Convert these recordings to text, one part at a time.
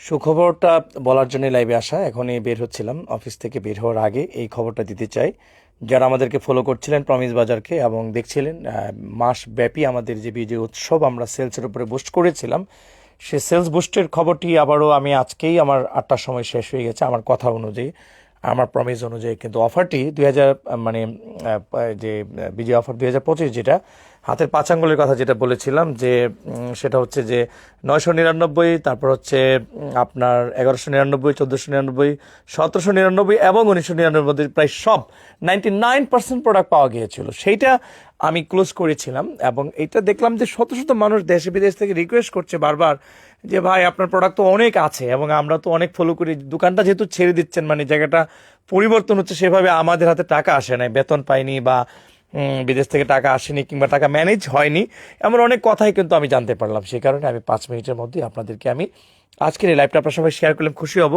সুখবরটা বলার জন্য লাইভে আসা। এখনই বের হচ্ছিলাম। অফিস থেকে বের হওয়ার আগে এই খবরটা দিতে চাই। যারা আমাদেরকে ফলো করছিলেন প্রমিস বাজারকে এবং দেখছিলেন আহ, মাস ব্যাপী আমাদের যে বিজয় উৎসব আমরা সেলসের উপরে বুস্ট করেছিলাম সে সেলস বুস্টের খবরটি আবারও আমি আজকেই আমার আটটার সময় শেষ হয়ে গেছে। আমার কথা অনুযায়ী আমার প্রমিস অনুযায়ী কিন্তু অফারটি দুই হাজার মানে যে বিজয় অফার দুই হাজার পঁচিশ যেটা হাতের পাঁচ আঙ্গুলের কথা যেটা বলেছিলাম যে সেটা হচ্ছে যে নয়শো নিরানব্বই, তারপর হচ্ছে আপনার এগারোশো নিরানব্বই, চোদ্দোশো নিরানব্বই, সতেরোশো নিরানব্বই এবং উনিশশো নিরানব্বই প্রায় সব নাইনটি নাইন পার্সেন্ট প্রোডাক্ট পাওয়া গিয়েছিল। সেইটা আমি ক্লোজ করেছিলাম এবং এটা দেখলাম যে শত শত মানুষ দেশে বিদেশ থেকে রিকোয়েস্ট করছে বারবার যে, ভাই, আপনার প্রোডাক্ট তো অনেক আছে এবং আমরা তো অনেক ফলো করি। দোকানটা যেহেতু ছেড়ে দিচ্ছেন মানে জায়গাটা পরিবর্তন হচ্ছে, সেভাবে আমাদের হাতে টাকা আসে নাই, বেতন পাইনি বা বিদেশ থেকে টাকা আসেনি কিংবা টাকা ম্যানেজ হয়নি, এমন অনেক কথাই কিন্তু আমি জানতে পারলাম। সেই কারণে আমি পাঁচ মিনিটের মধ্যে আপনাদেরকে আমি আজকের এই লাইভটা আপনার সবাই শেয়ার করলাম খুশি হব।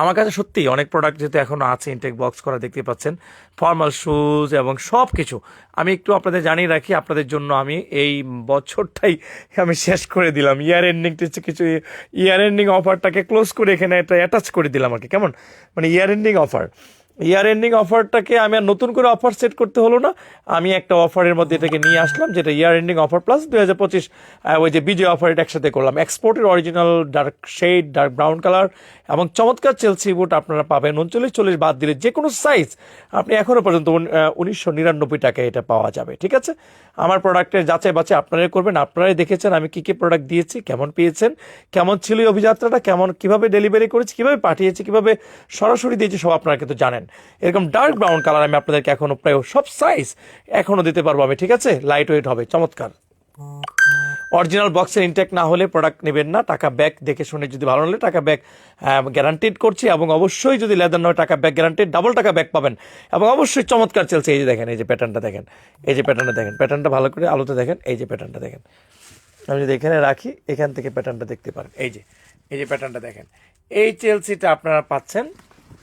আমার কাছে সত্যিই অনেক প্রোডাক্ট যেহেতু এখনও আছে ইনটেক বক্স করা দেখতে পাচ্ছেন ফর্মাল শুজ এবং সব কিছু আমি একটু আপনাদের জানিয়ে রাখি, আপনাদের জন্য আমি এই বছরটাই আমি শেষ করে দিলাম। ইয়ার এন্ডিং কিছু ইয়ার এন্ডিং অফারটাকে ক্লোজ করে এখানে এটা অ্যাটাচ করে দিলাম আর কি কেমন? মানে year ending offer year ending অফারটাকে আমি আর নতুন করে অফার সেট করতে হলো না। আমি একটা অফারের মধ্যে এটাকে নিয়ে আসলাম, যেটা ইয়ার এন্ডিং অফার প্লাস দুই হাজার পঁচিশ ওই যে বিজয় অফার এটা একসাথে করলাম। এক্সপোর্টের original dark shade dark brown colour এবং চমৎকার চেলসি বুট আপনারা পাবেন। উনচল্লিশ, চল্লিশ বাদ দিলে যে কোনো সাইজ আপনি এখনও পর্যন্ত উনিশশো নিরানব্বই টাকায় এটা পাওয়া যাবে, ঠিক আছে? আমার প্রোডাক্টের যাচাই বাছাই আপনারাই করবেন। আপনারাই দেখেছেন আমি কী কী প্রোডাক্ট দিয়েছি, কেমন পেয়েছেন, কেমন ছিল এই অভিযাত্রাটা, কেমন কীভাবে ডেলিভারি করেছি, কীভাবে পাঠিয়েছি, কীভাবে সরাসরি দিয়েছি সব আপনারা কিন্তু জানেন। এরকম ডার্ক ব্রাউন কালার আমি আপনাদেরকে এখনও প্রায় সব সাইজ এখনও দিতে পারব আমি, ঠিক আছে? লাইট ওয়েট হবে, চমৎকার। অরিজিনাল বক্সের ইনটেক না হলে প্রোডাক্ট নেবেন না, টাকা ব্যাক দেখে শুনে যদি ভালো হলে টাকা ব্যাক গ্যারান্টিড করছি এবং অবশ্যই যদি লেদার নয়, টাকা ব্যাক গ্যারান্টিড ডাবল টাকা ব্যাক পাবেন। এবং অবশ্যই চমৎকার চলছে, এই যে দেখেন, এই যে প্যাটার্নটা দেখেন, এই যে প্যাটার্নটা দেখেন প্যাটার্নটা ভালো করে আলোতে দেখেন, এই যে প্যাটার্নটা দেখেন। আমি যদি এখানে রাখি, এখান থেকে প্যাটার্নটা দেখতে পারেন, এই যে এই যে প্যাটার্নটা দেখেন। এই চেলসিটা আপনারা পাচ্ছেন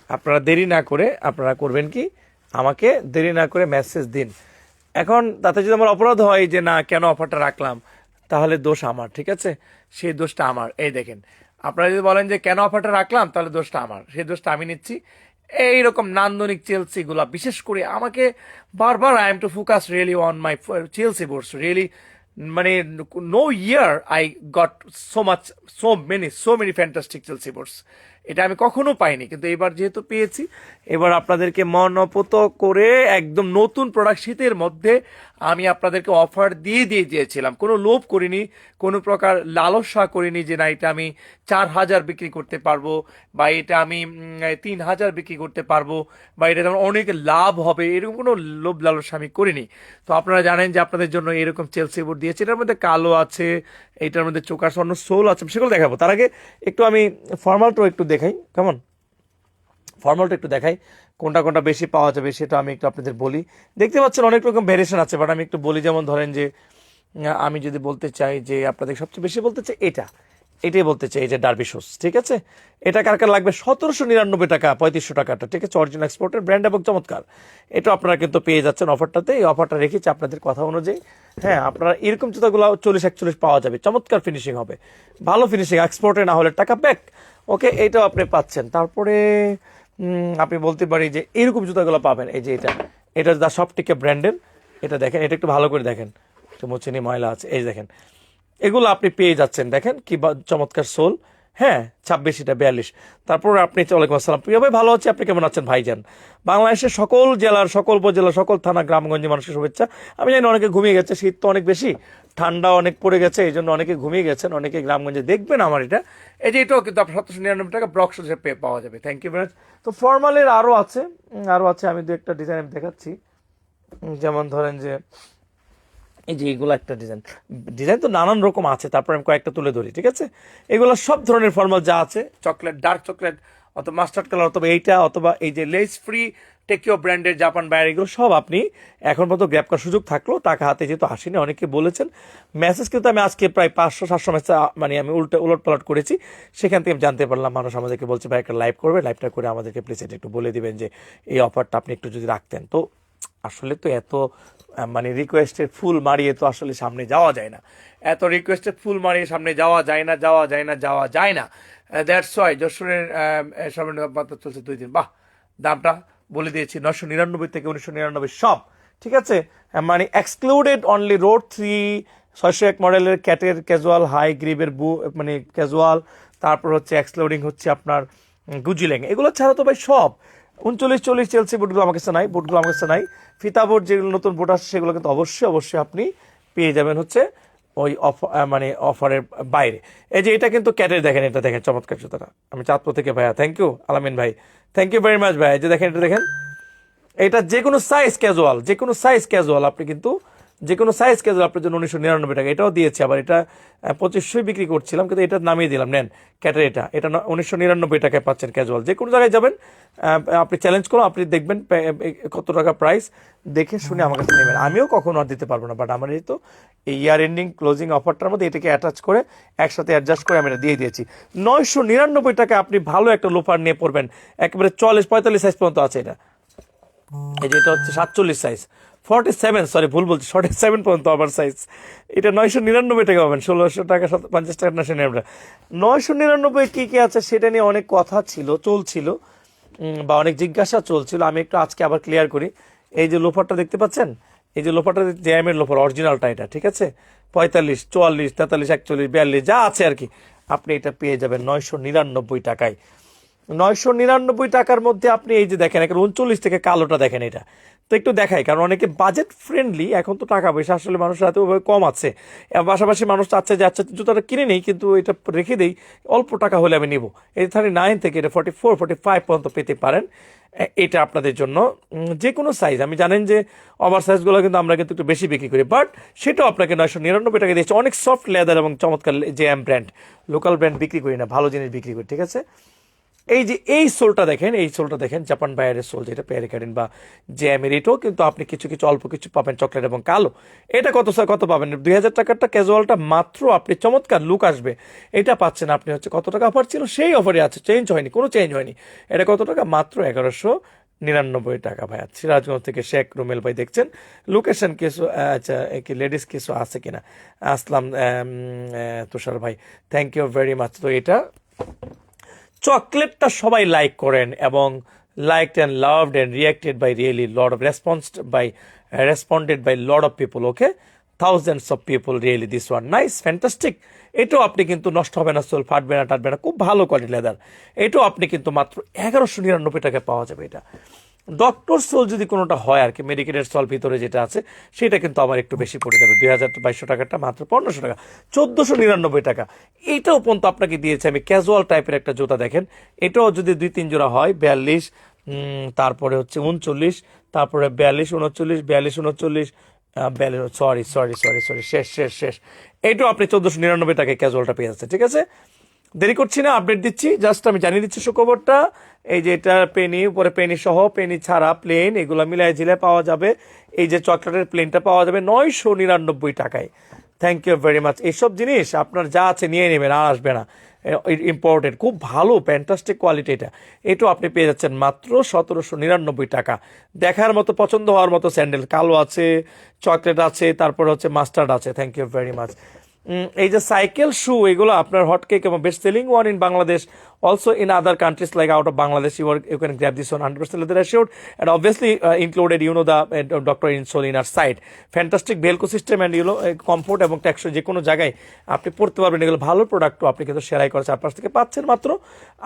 আপনারা দেরি না করে আপনারা করবেন কি? আমাকে দেরি না করে মেসেজ দিন। এখন তাতে যদি আমার অপরাধ হয় যে না, কেন অফারটা রাখলাম, তাহলে দোষ আমার, ঠিক আছে? সেই দোষটা আমার। এই দেখেন, আপনারা যদি বলেন যে কেন অফারটা রাখলাম, তাহলে দোষটা আমার। সেই দোষটা আমি নিচ্ছি। এইরকম নান্দনিক চেলসিগুলো বিশেষ করে আমাকে বারবার I am to focus really on my Chelsea boards really মানে no year I got so much so many so many fantastic Chelsea boards এটা আমি কখনো পাইনি, কিন্তু এবার যেহেতু পেয়েছি, এবার আপনাদেরকে মনপত করে একদম নতুন প্রোডাক্ট শীতের মধ্যে আমি আপনাদেরকে অফার দিয়ে দিয়ে দিয়েছিলাম। কোনো লোভ করিনি, কোনো প্রকার লালসা করিনি যে না, এটা আমি চার হাজার বিক্রি করতে পারব, বা এটা আমি তিন হাজার বিক্রি করতে পারব, বা এটা আমার অনেক লাভ হবে, এরকম কোনো লোভ লালসা আমি করিনি। তো আপনারা জানেন যে আপনাদের জন্য এরকম চেলসি বোর্ড দিয়েছি, এটার মধ্যে কালো আছে, এটার মধ্যে চোকার স্বর্ণ সোল আছে সেগুলো দেখাবো। তার আগে একটু আমি ফর্মালটাও একটু দেখাই, কেমন? ফর্মালটা একটু দেখাই, কোনটা কোনটা বেশি পাওয়া যাবে সেটা আমি একটু আপনাদের বলি। দেখতে পাচ্ছেন অনেক রকম ভ্যারিয়েশন আছে বাট আমি একটু বলি, যেমন ধরেন যে আমি যদি বলতে চাই যে, আপনাদের সবচেয়ে বেশি বলতে চাই এটা। এটাই বলতে চাই যে ডার্বি শোস ঠিক আছে? এটা কার কার লাগবে? সতেরোশো নিরানব্বই টাকা, পঁয়ত্রিশশো টাকাটা, ঠিক আছে? অরিজিনাল এক্সপোর্টের ব্র্যান্ড এবং চমৎকার। এটা আপনারা কিন্তু পেয়ে যাচ্ছেন অফারটাতে এই অফারটা রেখেছি আপনাদের কথা অনুযায়ী। হ্যাঁ আপনারা এরকম জুতাগুলো চল্লিশ, একচল্লিশ পাওয়া যাবে। চমৎকার ফিনিশিং হবে। ভালো ফিনিশিং এক্সপোর্টে না হলে টাকা ব্যাক ওকে এইটাও আপনি পাচ্ছেন। তারপরে আপনি বলতে পারি যে এরকম জুতাগুলো পাবেন। এই যে এটা এটা দা সবটিকে ব্র্যান্ডের। এটা দেখেন, এটা একটু ভালো করে দেখেন। মুচিনি ময়লা আছে। এই দেখেন, এগুলো আপনি পেয়ে যাচ্ছেন। দেখেন কি চমৎকার সোল। হ্যাঁ ছাব্বিশ এটা বিয়াল্লিশ। তারপর আপনি ওয়ালাইকুম আসসালাম। প্রিয় ভাই, ভালো আছি। আপনি কেমন আছেন? ভাইজান। বাংলাদেশের সকল জেলার, সকল উপজেলা সকল থানা, গ্রামগঞ্জে মানুষের শুভেচ্ছা। আমি জানি অনেকে ঘুমিয়ে গেছে, শীত তো অনেক বেশি। ঠান্ডা অনেক পড়ে গেছে এই জন্য অনেকে ঘুমিয়ে গেছেন। অনেকে গ্রামগঞ্জে দেখবেন আমার এটা। এই যে এটাও কিন্তু সতেরোশো নিরানব্বই টাকা ব্রক্স হিসেবে পাওয়া যাবে। থ্যাংক ইউ ভেরি তো ফর্মালের আরও আছে। আরও আছে। আমি দু একটা ডিজাইন দেখাচ্ছি। যেমন ধরেন যে এই যে এগুলো একটা ডিজাইন ডিজাইন তো নানান রকম আছে, তারপর আমি কয়েকটা তুলে ধরি, ঠিক আছে? এগুলো সব ধরনের ফর্মাল যা আছে চকলেট ডার্ক চকলেট অথবা মাস্টার্ড কালার অথবা এইটা, অথবা এই যে লেস ফ্রি টেকিও ব্র্যান্ডের জাপান বাইরে এগুলো সব আপনি এখন পর্যন্ত গ্র্যাপ করার সুযোগ থাকলেও টাকা হাতে যেহেতু আসেনি, অনেকে বলেছেন। মেসেজ কিন্তু আমি আজকে প্রায় পাঁচশো, সাতশো মেসেজ মানে আমি উল্টে উলট পালট করেছি। সেখান থেকে আমি জানতে পারলাম, মানুষ আমাদেরকে বলছে, ভাই, একটা লাইভ করবে। লাইভটা করে আমাদেরকে প্লিজ একটু বলে দিবেন যে, এই অফারটা আপনি একটু যদি রাখতেন। তো আসলে তো এত মানে রিকোয়েস্টের ফুল মারিয়ে তো আসলে সামনে যাওয়া যায় না। এত রিকোয়েস্টের ফুল মারিয়ে সামনে যাওয়া যায় না, যাওয়া যায় না, যাওয়া যায় না। দ্যাটস ওয়াই যশোরের সর্বনিম্ন চলছে দুই দিন। বাহ, দামটা বলে দিয়েছি নশো নিরানব্বই থেকে উনিশশো নিরানব্বই সব, ঠিক আছে? মানে এক্সক্লুডেড অনলি রোড থ্রি ছয়শো এক মডেলের ক্যাটের ক্যাজুয়াল হাই গ্রিবের বু মানে ক্যাজুয়াল তারপর হচ্ছে এক্সক্লুডিং হচ্ছে আপনার গুজিলেং এগুলো ছাড়া তো ভাই সব। উনচল্লিশ, চল্লিশ চেলসি বুটগুলো আমার কাছে নাই বুটগুলো আমার কাছে নাই ফিতা বুট যেগুলো নতুন বুট আসছে, সেগুলো কিন্তু অবশ্যই অবশ্যই আপনি পেয়ে যাবেন হচ্ছে ওই অফ মানে অফারের বাইরে। এই যে এটা কিন্তু ক্যাটের দেখেন, এটা দেখেন, চমৎকার জুতাটা। আমি চাঁদপুর থেকে ভাইয়া থ্যাংক ইউ আলামিন ভাই। থ্যাংক ইউ ভেরি মাচ ভাই যে দেখেন, এটা দেখেন। এটা যে কোনো সাইজ ক্যাজুয়াল যে কোনো সাইজ ক্যাজুয়াল আপনি কিন্তু যে কোনো সাইজ ক্যাজুয়াল আপনার জন্য উনিশশো নিরানব্বই টাকা। এটাও দিয়েছি আবার। এটা পঁচিশশোই বিক্রি করছিলাম, কিন্তু এটা নামিয়ে দিলাম। নেন, ক্যাটের এটা। এটা উনিশশো নিরানব্বই টাকায় পাচ্ছেন ক্যাজুয়াল যে কোনো জায়গায় যাবেন আপনি চ্যালেঞ্জ করুন, আপনি দেখবেন কত টাকা প্রাইস দেখে শুনে আমার কাছে নেবেন। আমিও কখনো আর দিতে পারব না বাট আমার এই তো এই ইয়ার এন্ডিং ক্লোজিং অফারটার মধ্যে এটাকে অ্যাটাচ করে একসাথে অ্যাডজাস্ট করে আমি এটা দিয়ে দিয়েছি। নয়শো নিরানব্বই টাকা আপনি ভালো একটা লোফার নিয়ে পড়বেন। একেবারে চল্লিশ, পঁয়তাল্লিশ সাইজ পর্যন্ত আছে এটা। এই যে এটা হচ্ছে সাতচল্লিশ সাইজ ফর্টি সেভেন সরি ভুল বলছি ফর্টি সেভেন পর্যন্ত আবার সাইজ এটা নয়শো নিরানব্বই টাকা পাবেন, ষোলোশো টাকা পঞ্চাশ টাকা নয়শো নিরানব্বই নয়শো নিরানব্বই কী কী আছে সেটা নিয়ে অনেক কথা ছিল, চলছিল বা অনেক জিজ্ঞাসা চলছিল। আমি একটু আজকে আবার ক্লিয়ার করি। এই যে লোফারটা দেখতে পাচ্ছেন? এই যে লোফারটা জেএমের লোফার অরিজিনালটা এটা, ঠিক আছে? পঁয়তাল্লিশ, চুয়াল্লিশ, তেতাল্লিশ, একচল্লিশ, বিয়াল্লিশ, যা আছে আর কি, আপনি এটা পেয়ে যাবেন নয়শো নিরানব্বই টাকায়। নয়শো নিরানব্বই টাকার মধ্যে আপনি এই যে দেখেন এখন উনচল্লিশ থেকে কালোটা দেখেন এটা। তো একটু দেখাই, কারণ অনেকে বাজেট ফ্রেন্ডলি এখন তো টাকা পয়সা আসলে মানুষের হাতে ওভাবে কম আছে। পাশাপাশি মানুষ চাচ্ছে যে আচ্ছা জুতাটা কিনে নেই, কিন্তু এটা রেখে দেই, অল্প টাকা হলে আমি নেব। এই থার্টি নাইন থেকে এটা ফর্টি ফোর ফর্টি ফাইভ পর্যন্ত পেতে পারেন এটা আপনাদের জন্য। যে কোনো সাইজ আমি জানেন যে ওভার সাইজগুলো কিন্তু আমরা কিন্তু একটু বেশি বিক্রি করি বাট সেটাও আপনাকে নয়শো নিরানব্বই টাকা দিয়েছে। অনেক সফট লেদার এবং চমৎকার যে ব্র্যান্ড লোকাল ব্র্যান্ড বিক্রি করি না, ভালো জিনিস বিক্রি করি, ঠিক আছে? এই যে এই সোলটা দেখেন, এই সোলটা দেখেন জাপান বায়ারের সোল যেটা প্যারিকারিন বা জ্যামের কিন্তু আপনি কিছু কিছু, অল্প কিছু পাবেন চকলেট এবং কালো। এটা কত স্যার, কত পাবেন? দুই হাজার টাকারটা ক্যাজুয়ালটা মাত্র আপনি চমৎকার লুক আসবে। এটা পাচ্ছেন আপনি হচ্ছে কত টাকা অফার ছিল? সেই অফারে আছে চেঞ্জ হয়নি, কোনো চেঞ্জ হয়নি। এটা কত টাকা? মাত্র এগারোশো নিরানব্বই টাকা ভাই। সিরাজগঞ্জ থেকে শেখ রুমেল ভাই দেখছেন। লোকেশন কিছু আচ্ছা কি লেডিস কিছু আছে কিনা? আসলাম তুষার ভাই। থ্যাংক ইউ ভেরি মাচ তো এটা চকলেটটা সবাই লাইক করেন এবং like and loved and reacted by really load of response by responded by load of people okay thousands of people really this one nice fantastic এটাও আপনি কিন্তু নষ্ট হবে না সোল ফাটবে না, টাটবে না, খুব ভালো কোয়ালিটি লেদার এটাও আপনি কিন্তু মাত্র এগারোশো নিরানব্বই টাকায় পাওয়া যাবে এটা। ডক্টর সোল যদি কোনোটা হয় আর কি মেডিকেটের সল ভিতরে যেটা আছে, সেটা কিন্তু আমার একটু বেশি পড়ে যাবে। দুই হাজার বাইশশো টাকাটা মাত্র পনেরোশো টাকা। চোদ্দোশো নিরানব্বই টাকা। এইটাও পর্যন্ত আপনাকে দিয়েছে আমি। ক্যাজুয়াল টাইপের একটা জুতা দেখেন। এটাও যদি দুই তিন জোড়া হয়, বিয়াল্লিশ তারপরে হচ্ছে উনচল্লিশ, তারপরে বিয়াল্লিশ, উনচল্লিশ বিয়াল্লিশ, উনচল্লিশ সরি সরি সরি সরি শেষ শেষ শেষ। এইটাও আপনি চোদ্দোশো নিরানব্বই টাকায় ক্যাজুয়ালটা পেয়ে যাচ্ছে ঠিক আছে? দেরি করছি না আপডেট দিচ্ছি। জাস্ট আমি জানিয়ে দিচ্ছি সুখবরটা। এই যে এটা পেনি, উপরে পেনি সহ, পেনি ছাড়া প্লেন এগুলো মিলাই ঝিলে পাওয়া যাবে। এই যে চকলেটের প্লেনটা পাওয়া যাবে নয়শো নিরানব্বই টাকায়। থ্যাংক ইউ ভেরি মাচ এইসব জিনিস আপনার যা আছে নিয়ে নেবেন, আর আসবে না। ইম্পর্টেন্ট খুব ভালো ফ্যান্টাস্টিক কোয়ালিটি এটা। এটাও আপনি পেয়ে যাচ্ছেন মাত্র সতেরোশো নিরানব্বই টাকা। দেখার মতো, পছন্দ হওয়ার মতো স্যান্ডেল। কালো আছে চকলেট আছে, তারপর হচ্ছে মাস্টার্ড আছে। থ্যাংক ইউ ভেরি মাচ এই যে সাইকেল, শু, এগুলো আপনার হটকেক এবং best selling one in Bangladesh also in other countries like out of Bangladesh you are you can grab this one hundred percent leather and obviously included you know the doctor insole inner side fantastic velcro system and you know comfort এবং ট্যাক্সই যে কোনো জায়গায় আপনি পড়তে পারবেন, এগুলো ভালো প্রোডাক্টও আপনি কিন্তু সেরাই করে চারপাশ থেকে পাচ্ছেন মাত্র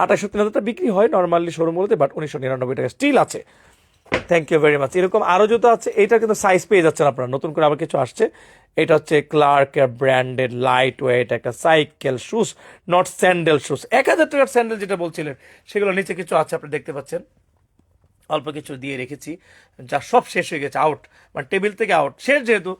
আঠাশশো তিন হাজার বিক্রি হয় নর্মালি শোরুমগুলোতে বাট উনিশশো নিরানব্বই টাকা স্টিল আছে। থ্যাংক ইউ ভেরি মাচ এরকম আরও জুতো আছে এটা কিন্তু সাইজ পেয়ে যাচ্ছেন আপনারা। নতুন করে আবার কিছু আসছে। এটা হচ্ছে ক্লার্ক ব্র্যান্ডেড লাইট ওয়েট একটা cycle shoes not sandal shoes এক হাজার টাকার স্যান্ডেল যেটা বলছিলেন সেগুলো নিচে কিছু আছে আপনি দেখতে পাচ্ছেন। অল্প কিছু দিয়ে রেখেছি, যা সব শেষ হয়ে গেছে আউট মানে টেবিল থেকে আউট শেষ যেহেতু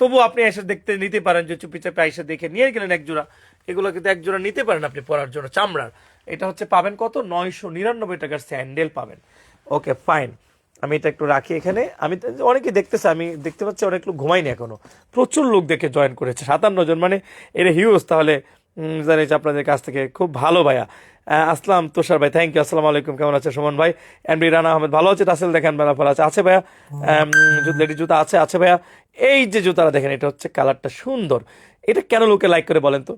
তবু আপনি এসে দেখতে নিতে পারেন, যে চুপি চাপে এসে দেখে নিয়ে গেলেন এক জোড়া। এগুলো কিন্তু এক জোড়া নিতে পারেন আপনি পরার জন্য, চামড়ার। এটা হচ্ছে পাবেন কত? নয়শো নিরানব্বই টাকার স্যান্ডেল পাবেন। ওকে ফাইন আমি এটা একটু রাখি এখানে। আমি তো- অনেকে দেখতেছে আমি দেখতে পাচ্ছি অনেক লোক ঘুমাইনি এখনও। প্রচুর লোক দেখে জয়েন করেছে সাতান্ন জন। মানে এটা হিউজ তাহলে জানিস আপনাদের কাছ থেকে খুব ভালো ভাইয়া। আসলাম তুষার ভাই থ্যাংক ইউ আসসালামু আলাইকুম কেমন আছে সুমন ভাই এমডি রানা আহমেদ ভালো আছে টাসেল দেখেন বেলা ভালো আছে। আছে ভাইয়া? লেডি জুতা আছে আছে ভাইয়া। এই যে জুতাটা দেখেন এটা হচ্ছে কালারটা সুন্দর। এটা কেন লোকে লাইক করে বলেন তো?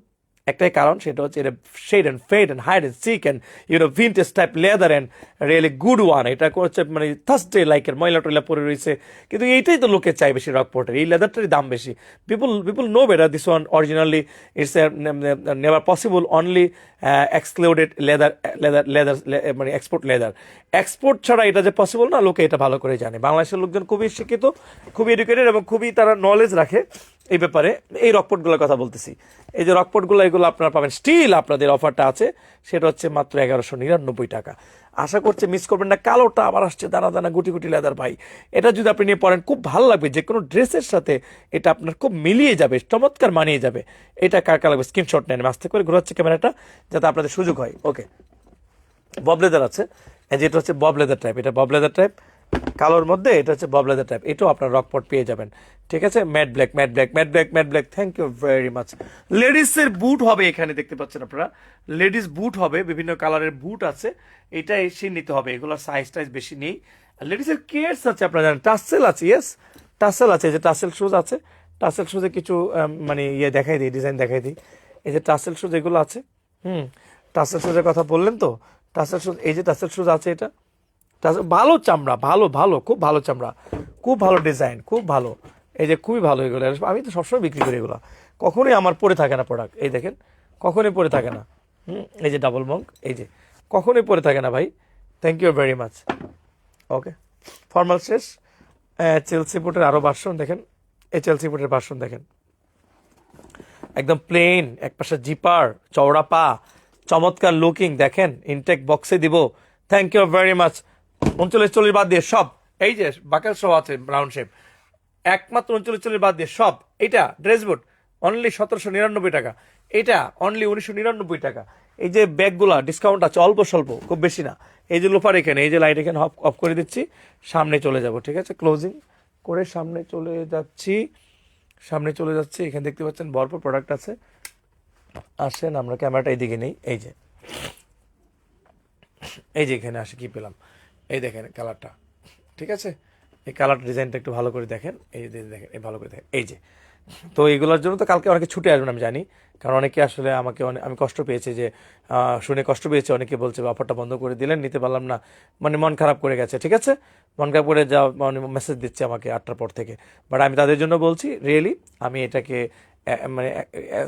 একটাই কারণ, সেটা হচ্ছে এটা shade and fade and hide and seek and you know vintage type leather and really good one এটা হচ্ছে মানে থার্সডে লাইকের ময়লা টয়লা পরে রয়েছে। কিন্তু এইটাই তো লোকে চাই বেশি রকপোর্টের এই লেদারটারই দাম বেশি। People people no better this one originally it's never possible only excluded leather leather leather মানে এক্সপোর্ট লেদার এক্সপোর্ট ছাড়া এটা যে পসিবল না, লোকে এটা ভালো করে জানে। বাংলাদেশের লোকজন খুবই শিক্ষিত, খুবই এডুকেটেড এবং খুবই তারা নলেজ রাখে। এই ব্যাপারে এই রকপটগুলোর কথা বলতেছি। এই যে রকপটগুলো এগুলো আপনারা পাবেন। স্টিল আপনাদের অফারটা আছে, সেটা হচ্ছে মাত্র এগারোশো নিরানব্বই টাকা। আশা করছে মিস করবেন না, কালোটা আবার আসছে, দানা দানা, গুটি গুটি লেদার ভাই। এটা যদি আপনি নিয়ে পড়েন, খুব ভালো লাগবে। যে কোনো ড্রেসের সাথে এটা আপনার খুব মিলিয়ে যাবে, চমৎকার মানিয়ে যাবে। এটা কার কার লাগবে? স্ক্রিনশট নেন। আস্তে করে ঘোরাচ্ছে ক্যামেরাটা, যাতে আপনাদের সুযোগ হয়। ওকে বব লেদার আছে। এই যে এটা হচ্ছে বব লেদার টাইপ এটা বব লেদার টাইপ কালোর মধ্যে এটা হচ্ছে বব লেদার টাইপ এটাও আপনার রকপট পেয়ে যাবেন। ঠিক আছে? Matte black matte black matte black matte black thank you very much লেডিসের boot হবে এখানে দেখতে পাচ্ছেন আপনারা। লেডিস বুট হবে, বিভিন্ন কালারের বুট আছে। এটা এসে নিতে হবে এগুলোর সাইজ টাইজ বেশি নেই। লেডিসের কেয়ার্স আছে আপনারা জানেন টাসেল আছে ইয়েস টাসেল আছে যে টাসেল শুজ আছে। টাসেল শুজে কিছু মানে ইয়ে দেখাই দিই ডিজাইন দেখাই দিই। এই যে টাসেল শুজ এগুলো আছে, হুম? টাসেল শুজের কথা বললেন তো? টাসেল শুজ এই যে টাসেল শুজ আছে এটা। ভালো চামড়া, ভালো ভালো, খুব ভালো চামড়া। খুব ভালো ডিজাইন খুব ভালো। এই যে খুবই ভালো এগুলো। আমি তো সবসময় বিক্রি করি এগুলো। কখনোই আমার পরে থাকে না প্রোডাক্ট এই দেখেন, কখনোই পরে থাকে না। হুম, এই যে ডাবল মঙ্ক এই যে। কখনোই পরে থাকে না ভাই। Thank you very much okay formal শেষ। চেলসি বুটের আরও ভার্সন দেখেন। এই চেলসি বুটের ভার্সন দেখেন। একদম প্লেন এক পাশে জিপার চওড়া পা, চমৎকার লুকিং দেখেন ইনটেক বক্সে দিব। থ্যাংক ইউ ভেরি মাচ উনচল্লিশ চল্লিশ বাদ দিয়ে সব, এই যে বাকেল সহ আছে ব্রাউন শেপ একমাত্র উনচল্লিশ চল্লিশ বাদ দিয়ে সব এটা ড্রেস বুট অনলি সতেরোশো নিরানব্বই টাকা এটা অনলি উনিশশো নিরানব্বই টাকা। এই যে ব্যাগগুলা ডিসকাউন্ট আছে, অল্প স্বল্প, খুব বেশি না। এই যে লোফার এখানে, এই যে লাইট এখানে অফ অফ করে দিচ্ছি, সামনে চলে যাব, ঠিক আছে? ক্লোজিং করে সামনে চলে যাচ্ছি, সামনে চলে যাচ্ছি, এখানে দেখতে পাচ্ছেন ভরপুর প্রোডাক্ট আছে। আসেন, আমরা ক্যামেরাটা এইদিকে নেই, এই যে এই যে এখানে আসে, কি পেলাম? এই দেখেন কালারটা, ঠিক আছে? এই কালার ডিজাইনটা একটু ভালো করে দেখেন। এই দেখেন, এই ভালো করে দেখেন। এই যে, তো এইগুলোর জন্য তো কালকে অনেকে ছুটে আসবেন, আমি জানি। কারণ অনেকে আসলে আমাকে আমি কষ্ট পেয়েছি যে শুনে কষ্ট পেয়েছে। অনেকে বলছে, অফারটা বন্ধ করে দিলেন, নিতে পারলাম না। মানে মন খারাপ করে গেছে, ঠিক আছে? মন খারাপ করে যা মানে মেসেজ দিচ্ছে আমাকে আটটার পর থেকে। বাট আমি তাদের জন্য বলছি রিয়েলি আমি এটাকে মানে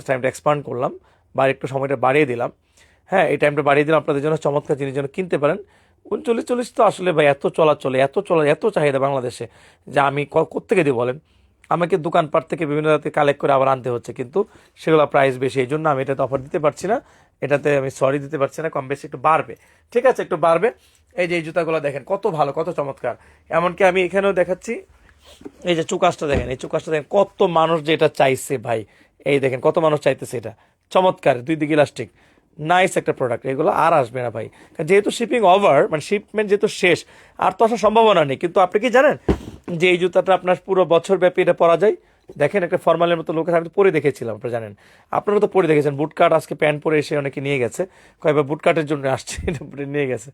টাইমটা এক্সপান্ড করলাম, বা একটু সময়টা বাড়িয়ে দিলাম। হ্যাঁ এই টাইমটা বাড়িয়ে দিলাম। আপনাদের জন্য চমৎকার জিনিস যেন কিনতে পারেন। উনচল্লিশ চল্লিশ তো আসলে ভাই, এত চলাচলে, এত চলা, এত চাহিদা বাংলাদেশে যে আমি ক- কোত্থেকে দিই বলেন? আমাকে দোকানপাট থেকে বিভিন্ন জায়গা কালেক্ট করে আবার আনতে হচ্ছে, কিন্তু সেগুলো প্রাইস বেশি, এই জন্য আমি এটাতে অফার দিতে পারছি না। এটাতে আমি সরি দিতে পারছি না কম বেশি একটু বাড়বে। ঠিক আছে, একটু বাড়বে। এই যে, এই জুতাগুলো দেখেন, কত ভালো, কত চমৎকার। এমনকি আমি এখানেও দেখাচ্ছি, এই যে চুকাসটা দেখেন, এই চুকাসটা দেখেন, কত মানুষ যে এটা চাইছে ভাই। এই দেখেন, কত মানুষ চাইতেছে এটা। চমৎকার, দুই দিকে ইলাস্টিক নাইস একটা প্রোডাক্ট এগুলো আর আসবে না ভাই। যেহেতু শিপিং ওভার মানে শিপমেন্ট যেহেতু শেষ, আর তো আসার সম্ভাবনা নেই। কিন্তু আপনি কি জানেন যে এই জুতাটা আপনার পুরো বছর ব্যাপী এটা পরা যায়? দেখেন একটা ফর্মালের মতো লোকের আমি তো পরে দেখেছিলাম, আপনারা জানেন। আপনারা তো পরে দেখেছেন বুটকাট আজকে প্যান্ট পরে এসে অনেকে নিয়ে গেছে। কয়েকবার বুটকাটের জন্য আসছে নিয়ে গেছে।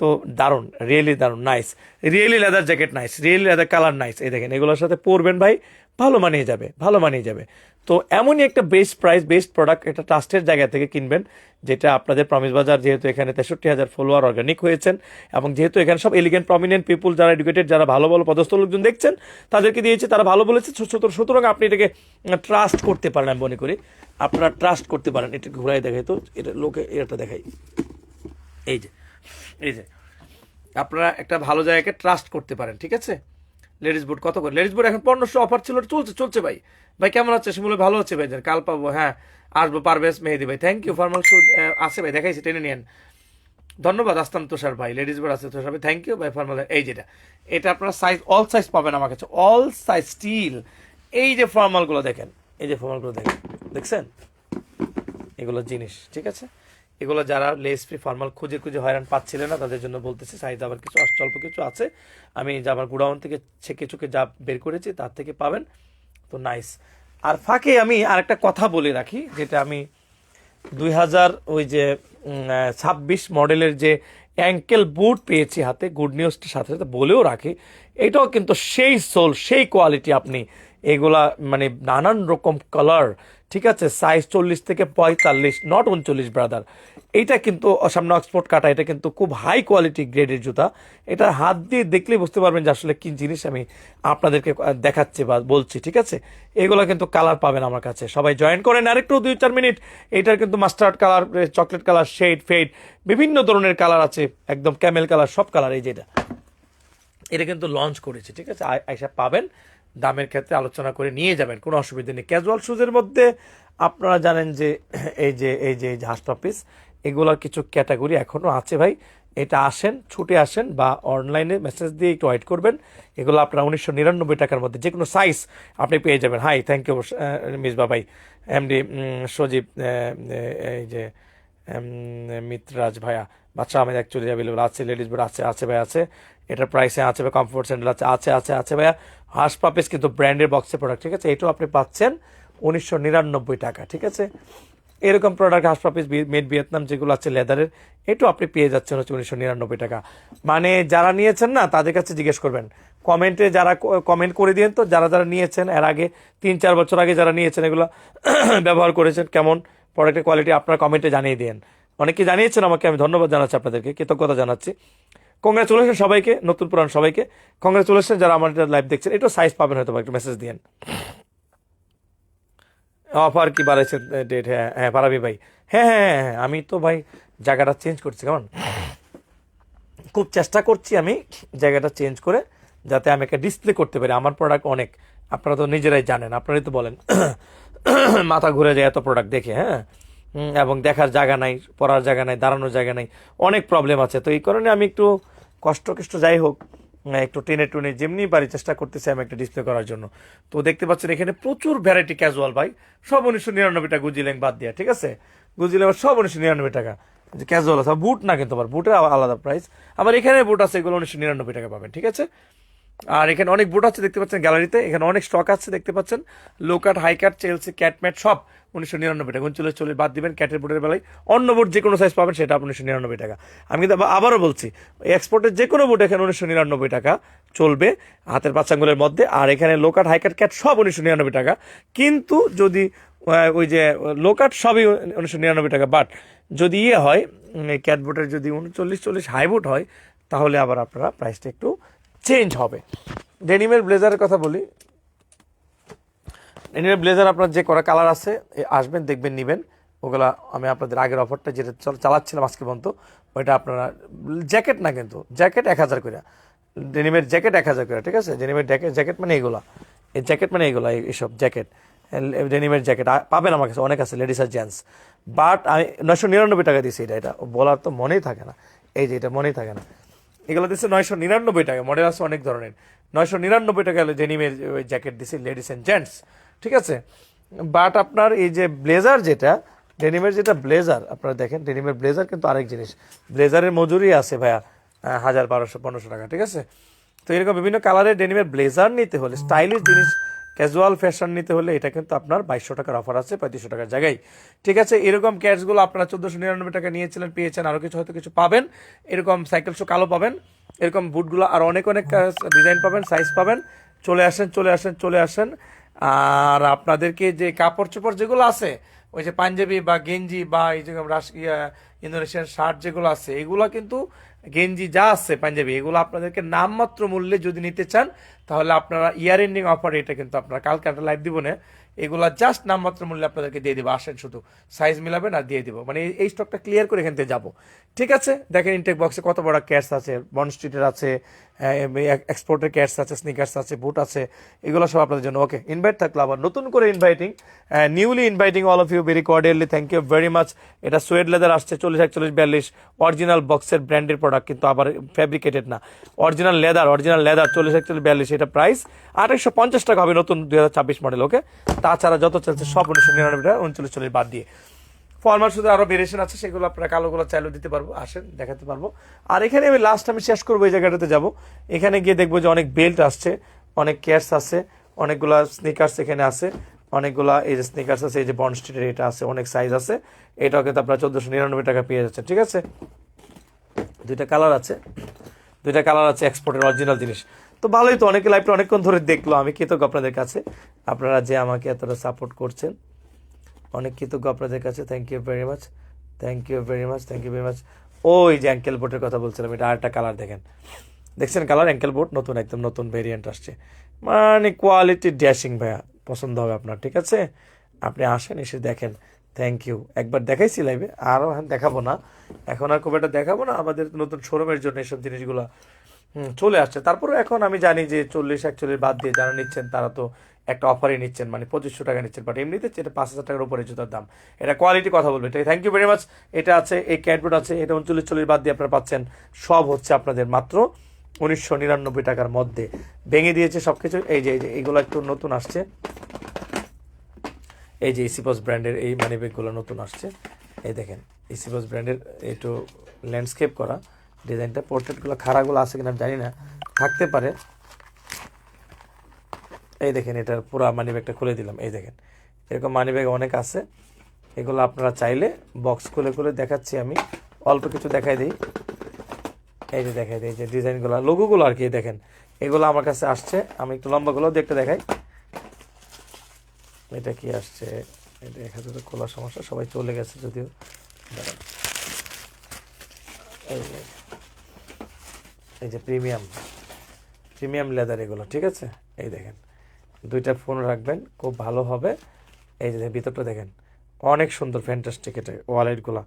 তো দারুণ রিয়েলি দারুণ nice really leather jacket nice really leather colour nice এই দেখেন, এগুলোর সাথে পরবেন ভাই, ভালো মানিয়ে যাবে, ভালো মানিয়ে যাবে। তো এমনই একটা বেস্ট প্রাইস বেস্ট প্রোডাক্ট এটা ট্রাস্টের জায়গা থেকে কিনবেন, যেটা আপনাদের প্রমিস বাজার যেহেতু এখানে তেষট্টি হাজার ফলোয়ার অর্গানিক হয়েছেন, এবং যেহেতু এখানে সব এলিগেন্ট প্রমিনেন্ট পিপুল যারা এডুকেটেড যারা ভালো ভালো পদস্থ লোকজন দেখছেন, তাদেরকে দিয়েছে, তারা ভালো বলেছে সুতরাং আপনি এটাকে ট্রাস্ট করতে পারেন আমি মনে করি। আপনারা ট্রাস্ট করতে পারেন এটা ঘুরাই দেখাই তো, এটা লোকে এটা দেখাই। এই যে এই যে, আপনারা একটা ভালো জায়গাকে ট্রাস্ট করতে পারেন, ঠিক আছে? লেডিস বুট কত করে? লেডিস বুট এখন পনেরোশো অফার ছিল চলছে চলছে ভাই। ভাই, কেমন আছে? শিমুলে ভালো হচ্ছে ভাই? কাল পাবো হ্যাঁ। আসব, পারভেজ মেহেদি ভাই। থ্যাংক ইউ ফর্মাল শুট আছে ভাই, দেখাইছি, টেনে নিয়েন। ধন্যবাদ, আসতাম তুষার ভাই। লেডিস বোর্ড আছে তুষার ভাই। থ্যাংক ইউ ভাই ফর্মাল এই যেটা। এটা আপনারা সাইজ অল সাইজ পাবেন আমার কাছে। অল সাইজ স্টিল এই যে ফর্মালগুলো দেখেন, এই যে ফর্মালগুলো দেখেন, দেখছেন? এগুলো জিনিস, ঠিক আছে? এগুলো যারা লেস ফ্রি ফর্মাল খুঁজে খুঁজে হয়রান পাচ্ছিলেন না, তাদের জন্য বলতেছি সাইজ আবার কিছু অল্প কিছু আছে। আমি যে আমার গুডাউন থেকে ছেকে চুকে যা বের করেছি, তার থেকে পাবেন। তো নাইস আর ফাঁকে আমি আরেকটা কথা বলে রাখি, যেটা আমি দুই হাজার ওই যে ছাব্বিশ মডেলের যে অ্যাঙ্কেল বুট পেয়েছি হাতে গুড নিউজটির সাথে সাথে বলেও রাখি, এটাও কিন্তু সেই সোল সেই কোয়ালিটি আপনি এগুলা মানে নানান রকম কালার ঠিক আছে সাইজ চল্লিশ থেকে পঁয়তাল্লিশ নট উনচল্লিশ ব্রাদার এইটা কিন্তু সামনে অক্সফোর্ড কাটা, এটা কিন্তু খুব হাই কোয়ালিটি গ্রেডের জুতা। এটা হাত দিয়ে দেখলেই বুঝতে পারবেন যে আসলে কি জিনিস আমি আপনাদেরকে দেখাচ্ছি বা বলছি, ঠিক আছে? এগুলো কিন্তু কালার পাবেন আমার কাছে। সবাই জয়েন করেন আরেকটু, দুই, চার মিনিট এটার কিন্তু mustard colour chocolate colour shade fade বিভিন্ন ধরনের কালার আছে, একদম ক্যামেল কালার সব কালার এই যেটা এটা। কিন্তু লঞ্চ করেছে, ঠিক আছে? পাবেন। দামের ক্ষেত্রে আলোচনা করে নিয়ে যাবেন, কোনো অসুবিধা নেই। ক্যাজুয়াল শুজের মধ্যে আপনারা জানেন যে, এই যে এই যে এই যে এগুলোর কিছু ক্যাটাগরি এখনও আছে ভাই। এটা আসেন, ছুটে আসেন বা অনলাইনে মেসেজ দিয়ে একটু ওয়েট করবেন। এগুলো আপনারা উনিশশো নিরানব্বই টাকার মধ্যে যে কোনো সাইজ আপনি পেয়ে যাবেন। হাই থ্যাংক ইউ মিসবা ভাই এমডি সজীব এই যে মিত্রাজ ভাইয়া। বাচ্চা আমাদের অ্যাকচুয়ালি অ্যাভেলেবল আছে লেডিস বোর্ড আছে আছে ভাই, আছে। এটার প্রাইসে আছে ভাই কমফোর্ট স্যান্ডেল আছে আছে আছে আছে ভাইয়া। হাঁস পাপিস কিন্তু ব্র্যান্ডের বক্সের প্রোডাক্ট ঠিক আছে? এটাও আপনি পাচ্ছেন উনিশশো নিরানব্বই টাকা, ঠিক আছে? এরকম প্রোডাক্ট হাঁস পাপিস মেড ভিয়েতনাম যেগুলো আছে লেদারের এটাও আপনি পেয়ে যাচ্ছেন হচ্ছে উনিশশো নিরানব্বই টাকা। মানে যারা নিয়েছেন না, তাদের কাছে জিজ্ঞেস করবেন। কমেন্টে যারা কমেন্ট করে দিয়েন তো, যারা যারা নিয়েছেন, এর আগে তিন, চার বছর আগে যারা নিয়েছেন এগুলো ব্যবহার করেছেন, কেমন প্রোডাক্টের কোয়ালিটি আপনার কমেন্টে জানিয়ে দিন অনেকে জানিয়েছেন আমাকে আমি ধন্যবাদ জানাচ্ছি আপনাদেরকে কৃতজ্ঞতা জানাচ্ছি। কংগ্রাচুলেশন সবাইকে নতুন পুরান সবাইকে। কংগ্রাচুলেশন যারা আমার লাইভ দেখছেন একটু সাইজ পাবেন হয়তো একটু মেসেজ দিয়েন। অফার কি বাড়াইছে ডেট হ্যাঁ হ্যাঁ পারাবি ভাই। হ্যাঁ হ্যাঁ হ্যাঁ হ্যাঁ, আমি তো ভাই জায়গাটা চেঞ্জ করছি কেমন? খুব চেষ্টা করছি আমি জায়গাটা চেঞ্জ করে যাতে আমি একটা ডিসপ্লে করতে পারি। আমার প্রোডাক্ট অনেক আপনারা তো নিজেরাই জানেন আপনারাই তো বলেন। মাথা ঘুরে যায় এত প্রোডাক্ট দেখে হ্যাঁ? এবং দেখার জায়গা নাই পড়ার জায়গা নাই দাঁড়ানোর জায়গা নাই অনেক প্রবলেম আছে। তো এই কারণে আমি একটু কষ্ট কষ্ট যাই হোক উম, একটু টেনে টুনে যেমনি পারি চেষ্টা করতেছি আমি একটা ডিসপ্লে করার জন্য। তো দেখতে পাচ্ছেন এখানে প্রচুর ভ্যারাইটি ক্যাজুয়াল ভাই সব উনিশশো নিরানব্বই টাকা গুজিলেন বাদ দিয়া ঠিক আছে? গুজিলেন সব উনিশশো নিরানব্বই টাকা। যে ক্যাজুয়াল আছে বুট না কিন্তু আবার বুটের আলাদা প্রাইস আবার এখানে বুট আছে এগুলো উনিশশো নিরানব্বই টাকা পাবেন ঠিক আছে? আর এখানে অনেক বুট আছে, দেখতে পাচ্ছেন গ্যালারিতে এখানে অনেক স্টক আছে, দেখতে পাচ্ছেন। Low cut high cut Chelsea cat matte সব উনিশশো নিরানব্বই টাকা। উনচল্লিশ চল্লিশ বাদ দিবেন ক্যাটের বুটের বেলায়। অন্য বুট যে কোনো সাইজ পাবেন, সেটা উনিশশো নিরানব্বই টাকা। আমি কিন্তু আবারও বলছি এক্সপোর্টের যে কোনো বুট এখানে উনিশশো নিরানব্বই টাকা চলবে হাতের বাচ্চাগুলোর মধ্যে। আর এখানে লো কাট হাই ক্যাট সব উনিশশো নিরানব্বই টাকা। কিন্তু যদি ওই যে লো কাট সবই উনিশশো নিরানব্বই টাকা। বাট যদি ইয়ে হয় ক্যাট বুটের যদি উনচল্লিশ, চল্লিশ হাই বুট হয়, তাহলে আবার আপনারা প্রাইসটা একটু চেঞ্জ হবে। ডেনিমের ব্লেজারের কথা বলি। ডেনিমের ব্লেজার আপনার যে করা কালার আছে আসবেন, দেখবেন, নেবেন। ওগুলা আমি আপনাদের আগের অফারটা যেটা চল- চালাচ্ছিলাম আজকে পর্যন্ত, ওইটা আপনারা জ্যাকেট না কিন্তু জ্যাকেট এক হাজার করে ডেনিমের জ্যাকেট এক হাজার করে ঠিক আছে? ডেনিমের জ্যাকেট মানে এগুলা। এই জ্যাকেট মানে এগুলা, এই- এইসব জ্যাকেট ডেনিমের জ্যাকেট পাবেন আমার কাছে, অনেক আছে লেডিস আর জেন্টস বাট আমি নয়শো নিরানব্বই টাকা দিয়েছি এটা এটা। বলার তো মনেই থাকে না। এই যে, এটা মনেই থাকে না। এগুলো দিচ্ছে নয়শো নিরানব্বই টাকা মডেল আছে অনেক ধরনের। নয়শো নিরানব্বই টাকা ডেনিমের জ্যাকেট দিছি লেডিস অ্যান্ড জেন্টস ঠিক আছে? বাট আপনার এই যে ব্লেজার যেটা ডেনিমের যেটা ব্লেজার আপনারা দেখেন ডেনিমের ব্লেজার কিন্তু আরেক জিনিস। ব্লেজারের মজুরি আছে ভাইয়া হাজার বারোশো, পনেরোশো টাকা, ঠিক আছে? তো এরকম বিভিন্ন কালারের ডেনিমের ব্লেজার নিতে হলে স্টাইলিশ জিনিস ক্যাজুয়াল ফ্যাশন নিতে হলে এটা কিন্তু আপনার বাইশশো টাকার অফার আছে পঁয়ত্রিশশো টাকার জায়গায়। ঠিক আছে এরকম ক্যাশগুলো আপনারা চোদ্দোশো নিরানব্বই টাকা নিয়েছিলেন পেয়েছেন আরও কিছু হয়তো কিছু পাবেন। এরকম সাইকেল শো কালো পাবেন এরকম বুটগুলো আর অনেক অনেক ডিজাইন পাবেন সাইজ পাবেন। চলে আসেন চলে আসেন চলে আসেন। আর আপনাদেরকে যে কাপড় চোপড় যেগুলো আছে ওই যে পাঞ্জাবি বা গেঞ্জি বা এই যে রাস ইয়া, ইন্দোনেশিয়ান শার্ট যেগুলো আছে এগুলো কিন্তু গেঞ্জি যা আছে পাঞ্জাবি, এগুলো আপনাদেরকে নামমাত্র মূল্যে যদি নিতে চান, তাহলে আপনারা ইয়ার এন্ডিং অফার এটা কিন্তু আপনারা কালকে একটা লাইভ দিব না। এগুলা জাস্ট নামমাত্র মূল্যে আপনাদেরকে দিয়ে দেবো। আসেন শুধু সাইজ মিলাবেন আর দিয়ে দিব। মানে এই- স্টকটা ক্লিয়ার করে এখান থেকে যাব। ঠিক আছে? দেখেন ইনটেক বক্সে কত বড় ক্যাশ আছে বন্ড স্ট্রিটের আছে এক্সপোর্টের ক্যাশ আছে স্নিকার্স আছে বুট আছে, এগুলো সব আপনাদের জন্য। ওকে ইনভাইট থাকল আবার নতুন করে inviting newly inviting all of you very cordially thank you very much এটা সোয়েড লেদার আসছে, চল্লিশ, একচল্লিশ, বিয়াল্লিশ। অরিজিনাল বক্সের ব্র্যান্ডের প্রোডাক্ট কিন্তু আবার ফ্যাব্রিকেটেড না। অরিজিনাল লেদার অরিজিনাল লেদার চল্লিশ, একচল্লিশ, বিয়াল্লিশ, এটা প্রাইস আঠাশশো পঞ্চাশ টাকা হবে নতুন দু হাজার ছাব্বিশ মডেল ওকে তাছাড়া যত চলছে সব উনিশশো নিরানব্বই টাকা উনচল্লিশ চল্লিশ বাদ দিয়ে। ফর্মাল শুধু আরও ভেরিয়েশন আছে, সেগুলো আপনারা কালোগুলো চাইলেও দিতে পারব, আসেন, দেখাতে পারব। আর এখানে আমি লাস্ট আমি শেষ করব এই জায়গাটাতে যাব। এখানে গিয়ে দেখব যে অনেক বেল্ট আসছে, অনেক কেয়ার্স আছে, অনেকগুলা স্নিকার্স এখানে আছে, অনেকগুলা এই যে স্নিকার্স আছে, এই যে বন্ড স্ট্রিটের এটা আছে, অনেক সাইজ আছে। এটাও কিন্তু আপনার চোদ্দোশো নিরানব্বই টাকা পেয়ে যাচ্ছে ঠিক আছে? দুইটা কালার আছে, দুইটা কালার আছে এক্সপোর্টের অরিজিনাল জিনিস। তো ভালোই তো, অনেকে লাইভটা অনেকক্ষণ ধরে দেখল। আমি কৃতজ্ঞ আপনাদের কাছে। আপনারা যে আমাকে এতটা সাপোর্ট করছেন, অনেক কৃতজ্ঞ আপনাদের কাছে। Thank you very much thank you very much thank you very much ওই যে অ্যাঙ্কেল বোটের কথা বলছিলাম, এটা আরেকটা কালার দেখেন। দেখছেন কালার অ্যাঙ্কেল বোট নতুন, একদম নতুন ভেরিয়েন্ট আসছে। মানে কোয়ালিটি ড্যাশিং ভাইয়া, পছন্দ হবে আপনার, ঠিক আছে? আপনি আসেন, এসে দেখেন। থ্যাংক ইউ একবার দেখাইছি লাইভে আরও হ্যাঁ দেখাবো না। এখন আর খুব একটা দেখাবো না। আমাদের নতুন শোরুমের জন্য এসব জিনিসগুলো হুম, চলে আসছে। তারপরে এখন আমি জানি যে চল্লিশ একচল্লিশ বাদ দিয়ে যারা নিচ্ছেন তারা তো একটা অফারই নিচ্ছেন মানে পঁচিশশো টাকা নিচ্ছেন। বাট এমনিতে এটা পাঁচ হাজার টাকার উপরে জুতার দাম এটা কোয়ালিটি কথা বলবে। ঠিক থ্যাংক ইউ ভেরি মাচ এটা আছে এই ক্যাটবোর্ড আছে এটা উনচল্লিশ চল্লিশ বাদ দিয়ে আপনারা পাচ্ছেন। সব হচ্ছে আপনাদের মাত্র উনিশশো নিরানব্বই টাকার মধ্যে। ভেঙে দিয়েছে সব কিছু এই যে এই যে এইগুলো একটু নতুন আসছে। এই যে ইসিপস ব্র্যান্ডের এই মানি ব্যাগগুলো নতুন আসছে। এই দেখেন ইসিপস ব্র্যান্ডের একটু ল্যান্ডস্কেপ করা। ডিজাইনটা, পোর্ট্রেটগুলো খারাপগুলো আছে কিনা জানি না, থাকতে পারে। এই দেখেন এটার পুরো মানি ব্যাগটা খুলে দিলাম, এই দেখেন। এরকম মানি ব্যাগ অনেক আছে, এগুলো আপনারা চাইলে বক্স খুলে খুলে দেখাচ্ছি আমি, অল্প কিছু দেখাই দিই। এই যে দেখাই দিই যে ডিজাইনগুলো লোগোগুলো আর কি, দেখেন। এগুলো আমার কাছে আসছে, আমি একটু লম্বাগুলো দেখতে দেখাই। এটা কি আসছে? এটা এখানে তো খোলার সমস্যা, সবাই চলে গেছে যদিও। এই এই যে প্রিমিয়াম প্রিমিয়াম লেদার এগুলো, ঠিক আছে? এই দেখেন, দুইটা ফোন রাখবেন, খুব ভালো হবে। এই যে ভিতরটা দেখেন, অনেক সুন্দর ফ্যান্টাস্টিক এটা ওয়ালেটগুলো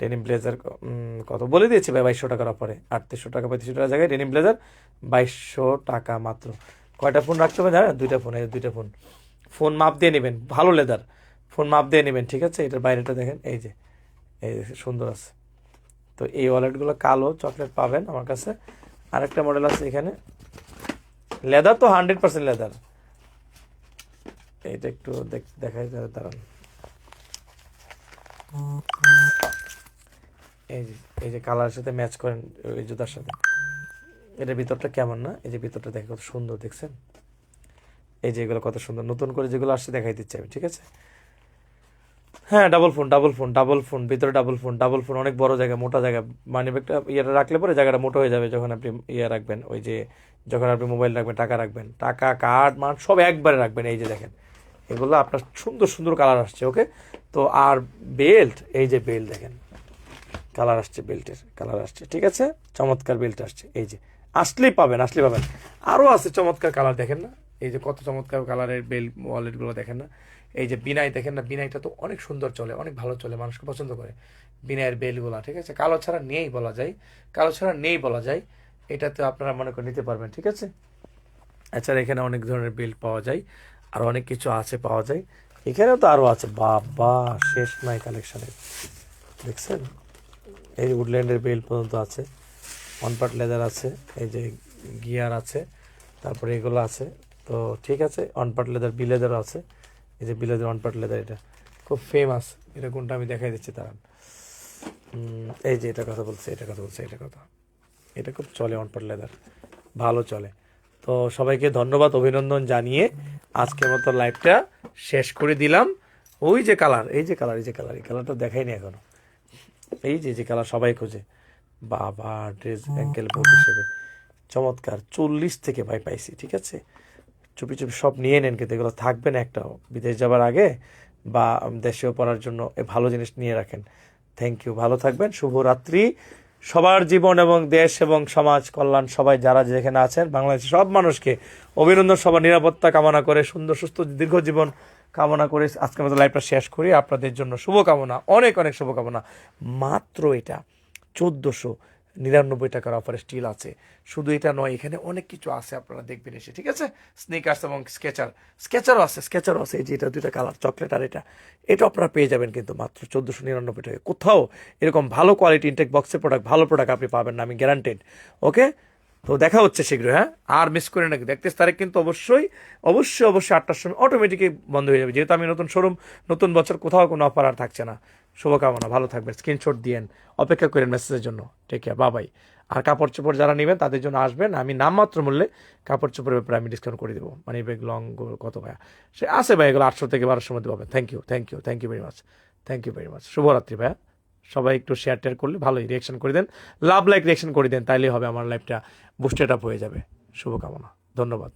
ডেনিম ব্লেজার কত? বলে দিয়েছি ভাই, বাইশশো টাকার অফারে আটত্রিশশো টাকা, পঁয়ত্রিশশো টাকার জায়গায় ডেনিম ব্লেজার বাইশশো টাকা মাত্র। কয়টা ফোন রাখতে হবে? জানেন দুইটা ফোন, এই দুইটা ফোন। ফোন মাপ দিয়ে নেবেন, ভালো লেদার। ফোন মাপ দিয়ে নেবেন, ঠিক আছে? এটার বাইরেটা দেখেন, এই যে, এই সুন্দর আছে। তো এই ওয়ালেটগুলো কালো চকলেট পাবেন আমার কাছে। আরেকটা মডেল আছে এখানে। লেদার তো হান্ড্রেড পার্সেন্ট লেদার। এইটা একটু দেখ- দেখাই দাঁড়ান। এই যে এই যে কালারের সাথে ম্যাচ করেন ওই জুতার সাথে। এটা ভিতরটা কেমন না? এই যে ভিতরটা দেখে, কত সুন্দর, দেখছেন? এই যে এগুলো কত সুন্দর। নতুন করে যেগুলো আসছে দেখাই দিচ্ছি আমি, ঠিক আছে? হ্যাঁ double phone double phone double phone ভিতরে ডাবল ফোন ডাবল ফোন অনেক বড় জায়গা, মোটা জায়গা। মানি ব্যাগটা ইয়েটা রাখলে পরে জায়গাটা মোটা হয়ে যাবে যখন আপনি ইয়ে রাখবেন, ওই যে যখন আপনি মোবাইল রাখবেন, টাকা রাখবেন। টাকা কার্ড মান সব একবারে রাখবেন, এই যে দেখেন। এগুলো আপনার সুন্দর সুন্দর কালার আসছে ওকে তো আর বেল্ট এই যে বেল্ট দেখেন। কালার আসছে বেল্টের কালার আসছে, ঠিক আছে? চমৎকার বেল্ট আসছে, এই যে। আসলেই পাবেন আসলেই পাবেন। আরও আছে চমৎকার কালার দেখেন না? এই যে কত চমৎকার কালারের বেল ওয়ালেটগুলো দেখেন না? এই যে বিনাই, দেখেন না, বিনাইটা তো অনেক সুন্দর চলে, অনেক ভালো চলে, মানুষকে পছন্দ করে। বিনাইয়ের বেলগুলো, ঠিক আছে? কালো ছাড়া নেই বলা যায়। কালো ছাড়া নেই বলা যায়। এটা তো আপনারা মনে করে নিতে পারবেন, ঠিক আছে? এছাড়া এখানে অনেক ধরনের বেল্ট পাওয়া যায়, আর অনেক কিছু আছে পাওয়া যায়। এখানেও তো আরও আছে, বাবা, শেষ নাই কালেকশনের দেখছেন? এই যে উডল্যান্ডের বেল্ট পর্যন্ত আছে। পার্ট লেদার আছে, এই যে গিয়ার আছে, তারপরে এগুলো আছে। তো ঠিক আছে পার্ট লেদার বি লেদারও আছে। এই যে বি লেদার ওয়ান লেদার এটা। খুব ফেমাস এটা কোনটা আমি দেখাই দিচ্ছি তারা এই যে এটা কথা বলছে, এটা কথা বলছে, এটা কথা। এটা খুব চলে ওয়ান লেদার ভালো চলে। তো সবাইকে ধন্যবাদ, অভিনন্দন জানিয়ে আজকের মতো লাইভটা শেষ করে দিলাম। ওই যে কালার এই যে কালার এই যে কালার এই কালারটা দেখাইনি এখনও। এই যে যে কালার সবাই খোঁজে। বাবা ড্রেস অ্যাঙ্কেল বোট হিসেবে। চমৎকার। চল্লিশ থেকে ভাই পাইছি, ঠিক আছে? চুপি চুপি সব নিয়ে নেন কিন্তু এগুলো থাকবে না একটাও বিদেশ যাবার আগে বা দেশেও পড়ার জন্য এ ভালো জিনিস নিয়ে রাখেন। থ্যাংক ইউ ভালো থাকবেন, শুভরাত্রি। সবার জীবন এবং দেশ এবং সমাজ কল্যাণ সবাই যারা যেখানে আছেন, বাংলাদেশের সব মানুষকে অভিনন্দন, সবার নিরাপত্তা কামনা করে, সুন্দর, সুস্থ, দীর্ঘ জীবন কামনা করে আজকের মতো লাইভটা শেষ করি। আপনাদের জন্য শুভকামনা, অনেক অনেক শুভকামনা। মাত্র এটা, চোদ্দোশো নিরানব্বই টাকার অফারে স্টিল আছে। শুধু এটা নয়, এখানে অনেক কিছু আছে আপনারা দেখবেন এসে, ঠিক আছে? স্নিকার্স এবং স্কেচার স্কেচারও আছে স্কেচারও আছে, এই যে এটা দুইটা কালার চকলেট আর এটা। এটা আপনারা পেয়ে যাবেন কিন্তু মাত্র চোদ্দোশো নিরানব্বই টাকা কোথাও এরকম ভালো কোয়ালিটি ইনটেক বক্সের প্রোডাক্ট ভালো প্রোডাক্ট আপনি পাবেন না, আমি গ্যারান্টেড ওকে তো দেখা হচ্ছে শীঘ্রই হ্যাঁ? আর মিস করে নাকি দেখতেছ তারিখ কিন্তু অবশ্যই অবশ্যই অবশ্যই আটটার সময় অটোমেটিকই বন্ধ হয়ে যাবে। যেহেতু আমি নতুন শোরুম নতুন বছর কোথাও কোনো অফার আর থাকছে না। শুভকামনা, ভালো থাকবেন স্ক্রিনশট দিয়েন, অপেক্ষা করেন মেসেজের জন্য। ঠিক কেয়ার বাবাই আর কাপড় চোপড় যারা নেবেন, তাদের জন্য আসবেন, আমি নামমাত্র মূল্যে কাপড় চোপড়ের ব্যাপারে আমি ডিসকাউন্ট করে দেবো। মানে ব্যাগ লং কত ভাইয়া? সে আছে ভাই, এগুলো আটশো থেকে বারোশোর মধ্যে পাবেন। Thank you thank you thank you very much thank you very much শুভরাত্রি ভাইয়া। সবাই একটু শেয়ার টেয়ার করলে ভালোই রিয়াকশন করে দেন। লাভ লাইক রিয়াকশন করে দেন, তাইলেই হবে, আমার লাইফটা বুস্টেড আপ হয়ে যাবে। শুভকামনা, ধন্যবাদ।